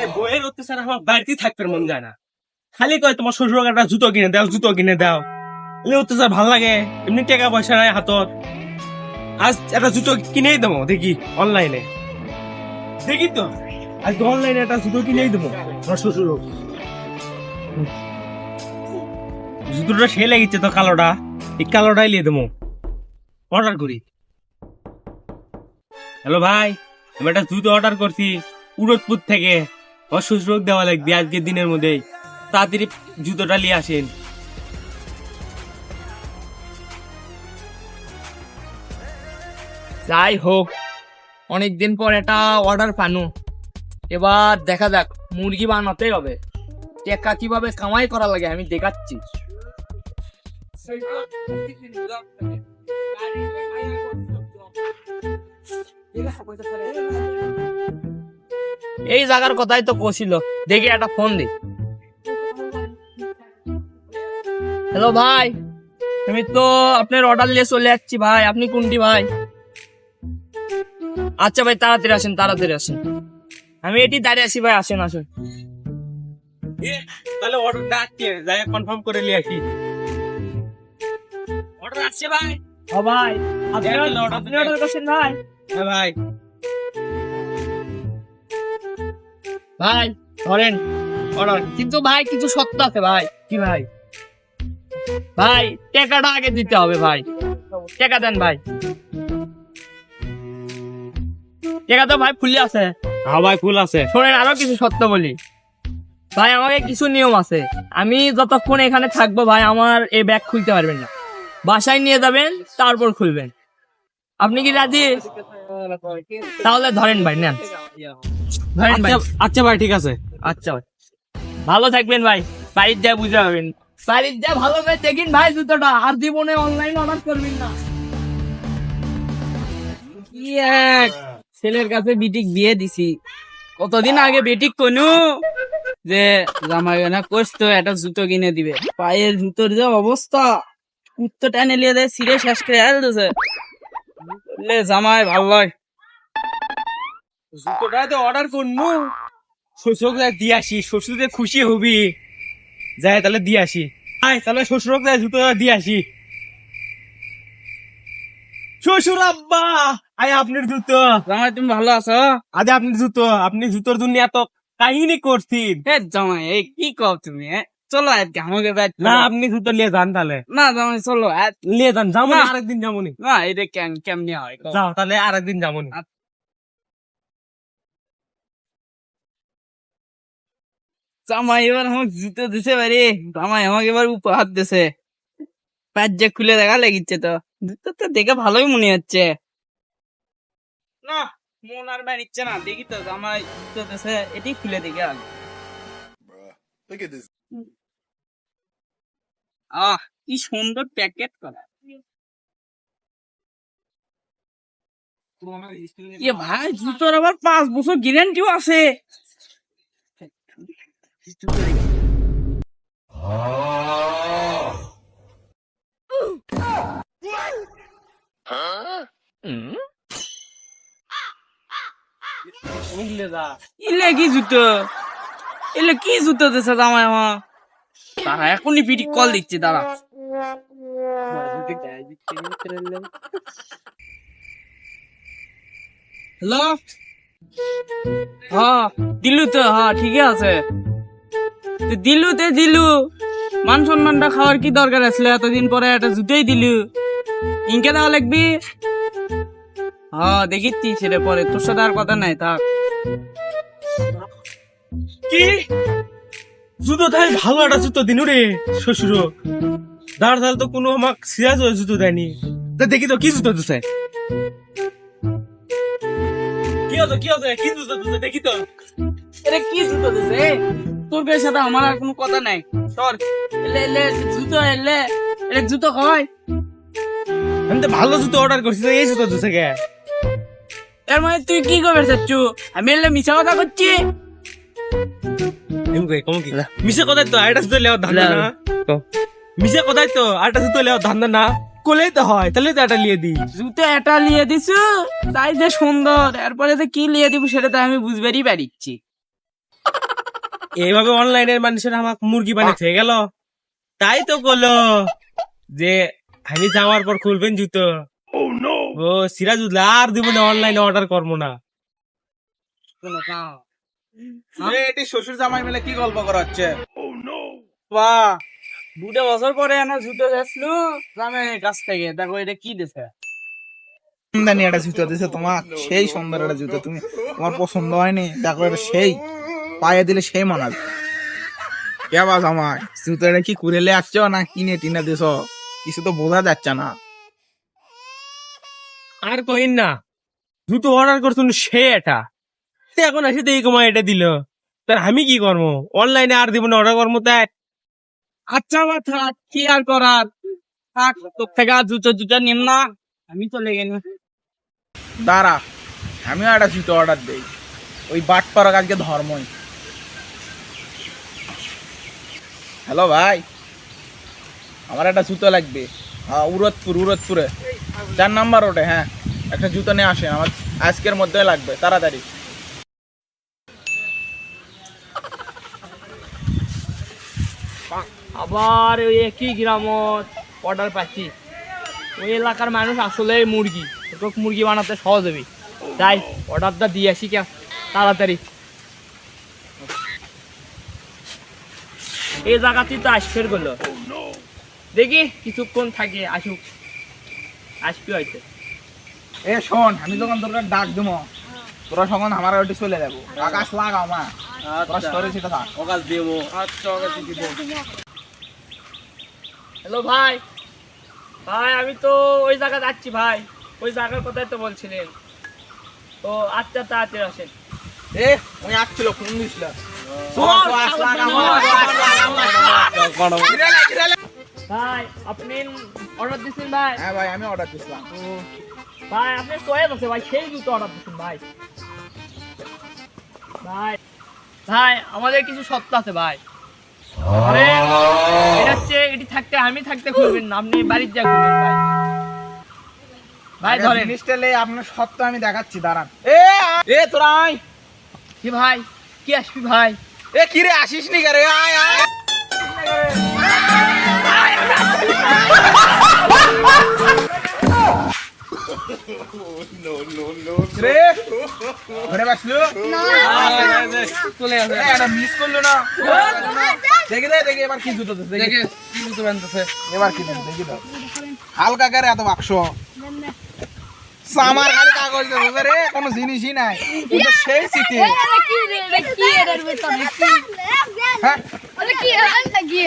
এই বইয়ের অত্যাচার আমার বাড়িতেই থাকতে মন যায় না। খালি কয় তোমার শ্বশুর একটা জুতো কিনে দাও, জুতো কিনে দাও। এই অত্যাচার ভালো লাগে, এমনি টাকা পয়সা নাই হাতত। আজ একটা জুতো কিনেই দেবো, দেখি অনলাইনে দেখি তো আজ অনলাইনে একটা জুতো কিনেই দেবো শ্বশুর জুতোটা সে লাগিচ্ছে তো কালোটা, এই কালোটাই নিয়ে দেবো। অর্ডার করি। হ্যালো ভাই, আমি একটা জুতো অর্ডার করছি উড়দপুর থেকে। আমার শ্বশুর দেওয়া লাগবে আজকের দিনের মধ্যেই। তাড়াতাড়ি জুতোটা নিয়ে আসেন। যাই হোক অনেকদিন পর এটা অর্ডার পানু। এবার দেখা যাক মুরগি বানাতে হবে। টেকা কীভাবে কামাই করা লাগে আমি দেখাচ্ছি। এই জায়গার কথাই তো কছিল দেখি একটা ফোন দি। হ্যালো ভাই আমি তো আপনার অর্ডার নিয়ে চলে যাচ্ছি ভাই। আপনি কোনটি ভাই? আচ্ছা ভাই তাড়াতাড়ি আসেন তাড়াতাড়ি আসেন। আমি এটি দাঁড়িয়ে আছি ভাই আসেন আসেন। তাহলে অর্ডারটা আসছে যাই কনফার্ম করে নিয়ে আসি। অর্ডার আসছে ভাই। ও ভাই আপনি। অর্ডার করছেন ভাই? হ্যাঁ ভাই। ভাই ধরেন। অর্ডার কিন্তু ভাই কিছু সত্য আছে ভাই। কি ভাই? ভাই টাকাটা আগে দিতে হবে ভাই। টাকা দেন ভাই। টাকা তো ভাই ফুলে আছে। হ্যাঁ ভাই ফুল আছে। শোনেন আরও কিছু সত্য বলি। ভাই আমাকে কিছু নিয়ম আছে। আমি যতক্ষণ এখানে থাকব ভাই আমার এই ব্যাগ খুলতে পারবেন না। বাসায় নিয়ে যাবেন তারপর খুলবেন। আপনি কি রাজি? তাহলে ধরেন ভাই নেন। ধরেন ভাই। আচ্ছা আচ্ছা ভাই ঠিক আছে। আচ্ছা ভাই। ভালো থাকবেন ভাই। বাড়ির যা বুঝে পাবেন বাড়ির যা ভালো করে দেখিন ভাই জুতোটা। আর জীবনে অনলাইন অর্ডার করবেন না। ছেলের কাছে বিটিক বিয়ে দিছি। কতদিন আগে বেটিক কনু? যে জামাই না কষতো একটা জুতো কিনে দিবে। পায়ের জুতোর যে অবস্থা। কুত্তো টানে লিয়ে দেয় সিরে শেষ করে আর লে জামাই, ভালো লয়। জুতোটা তো অর্ডার শ্বশুরক দিয়ে আসি শ্বশুর খুশি হবি। যাই, তাহলে দিয়ে আসি। আয়, তাহলে শ্বশুরক জুতো দিয়ে আসি। শ্বশুর আব্বা, আয় আপনার জুতো। জামাই, তুমি ভালো আছো? আজ আপনার জুতো, আপনি জুতোর জন্য এত কাহিনী করছেন। হে জামাই, এই কি কও তুমি হ্যাঁ চলো আজকে আমাকে বাড়ি না আপনি জুতো নিয়ে যান তাহলে। না জামাই চলো নিয়ে যান যাব না। আরেকদিন যাবনি না। এটা কেন কেমনি হয়? যাও তাহলে আরেকদিন যাবনি জামাই এবার আমাকে জুতো দিছে বাড়ি। জামাই আমাকে এবার উপহার দিছে। প্যাট যে খুলে দেখা লেগেছে তো। জুতো তো দেখে ভালোই মনে হচ্ছে। না মন আর বা নিচ্ছে না। দেখি তো জামাই জুতো দিছে এটি খুলে দেখে আগে Look at this. আহ কি সুন্দর প্যাকেট করা। এ ভাই জুতোর আবার পাঁচ বছর গ্যারান্টিও আছে। ইলে কি জুতো? এলে কি জুতো দিছে জামাই আমার? এখনই পিটি কল দিচ্ছে তারা হ্যালো হ্যাঁ দিলু তো হ্যাঁ ঠিকই আছে। দিলু তে দিলু মান সম্মানটা খাওয়ার কি দরকার আসলে এতদিন পরে একটা জুতোই দিলু ইনকে দেওয়া লাগবি? হ্যাঁ দেখিচ্ছি সেটা পরে। তোর সাথে আর কথা নাই, থাক। কি? জুতো তাই ভালো একটা জুতো দিনু রে শ্বশুর দাঁড় দাঁড় তো কোনো আমাক হয়ে জুতো দেয়নি। তা দেখি তো কি জুতো দিছে? কি হতো কি হতো কি জুতো দিছে দেখি তো। এটা কি জুতো দিছে তোর কাছে সাথে আমার আর কোনো কথা নাই। সর। এলে এলে জুতো এলে এটা জুতো হয় আমি তো ভালো জুতো অর্ডার করছি এই জুতো দিছে কে? এর মানে তুই কি করবে চাচ্ছু আমি এলে মিছা কথা করছি। এম কই কম কি মিছে কথাই তো আরেকটা জুতো লেওয়ার ধান্দা না মিছে কথাই তো আরেকটা জুতো লেওয়ার ধান্দা না কোলেই তো হয় তাহলে তো এটা লিয়ে দিই জুতো এটা লিয়ে দিছু তাই যে সুন্দর এরপরে যে কি লিয়ে দিব সেটা তো আমি বুঝবারই পারিচ্ছি এইভাবে অনলাইনের মানুষের আমার মুরগি বানিয়ে থেকে গেল তাই তো করল যে আমি যাওয়ার পর খুলবেন জুতো। ও সিরাজুদ্দা আর দিব না অনলাইনে অর্ডার করব না। এটি শ্বশুর জামাই মিলে কি গল্প করা হচ্ছে বাহ দুটো বছর পরে এনে জুতো যাচ্ছিল গ্রামে কাছ থেকে। দেখো এটা কি দিছে? একটা জুতো দিছে তোমার সেই সুন্দর একটা জুতো। তুমি তোমার পছন্দ হয়নি দেখো এটা সেই। পায়ে দিলে সেই মানাবে কে বা জামাই? জুতো এটা কি কুড়েলে আসছো না কিনে টিনে দিছ? কিছু তো বোঝা যাচ্ছে না। আর কহিন না জুতো অর্ডার করছ সে এটা? সে এখন এসে দেখি কমা এটা দিল। তার আমি কি করব? অনলাইনে আর দিব না অর্ডার করব তাই। আচ্ছা আমার কি আর করার? থাক, তোর থেকে আর জুতো জুতো নিম না। আমি চলে গেলাম। দাঁড়া, আমিও একটা জুতো অর্ডার দেই। ওই বাট পাড়া আজকে ধর্মই। হ্যালো ভাই, আমার একটা জুতো লাগবে। হ্যাঁ উরতপুর, উরতপুরে। চার নাম্বার ওটে হ্যাঁ। একটা জুতো নিয়ে আসেন, আমার আজকের মধ্যে লাগবে, তাড়াতাড়ি। আবার ওই একই গ্রামত অর্ডার পাচ্ছি। ওই এলাকার মানুষ আসলে মুরগি। মুরগি বানাতে সহজ হবে। তাই অর্ডারটা দিয়ে আসি কে? তাড়াতাড়ি। এই জায়গাতেই তো আসফের গেলো। দেখি কিছুক্ষণ থাকে, আসুক। আসবি হয়তো। এ শোন, আমি যখন তোর ডাক দেবো তোরা তখন আমার ওটি চলে যাব। আকাশ লাগাও মা। দেবো। আচ্ছা দিব। হ্যালো ভাই। ভাই আমি তো ওই জায়গা যাচ্ছি ভাই। ওই জায়গার কথাই তো বলছিলেন। তো আচ্ছা তাড়াতাড়ি আসেন। এ ওই আসছিল ফোন দিছিল। ভাই আপনি অর্ডার দিচ্ছেন ভাই? হ্যাঁ ভাই আমি অর্ডার দিছিলাম। ও, ভাই আপনি চয়েস আছে ভাই সেই জুতো অর্ডার দিচ্ছেন ভাই। ভাই ভাই আমাদের কিছু সত্য আছে ভাই। আরে এটা হচ্ছে এটি থাকতে আমি থাকতে খুলবেন না আপনি বাড়ির যা খুলবেন ভাই। ভাই ধরেন। জিনিসটা লে আপনার সত্য আমি দেখাচ্ছি দাঁড়ান। এ তোর এ তোরা আয়। কি ভাই কি আসবি ভাই? এ কি রে আসিস নি রে আয় আয়। ঘরে বাসলো? চলে আসে। এ, এটা মিস করল না। দেখে দে দেখে এবার কি জুতো দেখে। কি জুতো বানতেছে। এবার কি দেখি দাও। হালকা করে এত বাক্স। আমার খালি কাগজ দেবে রে কোনো জিনিসই নাই। কিন্তু সেই সিটে কি রে? কি এর ভিতরে কি হ্যাঁ? কি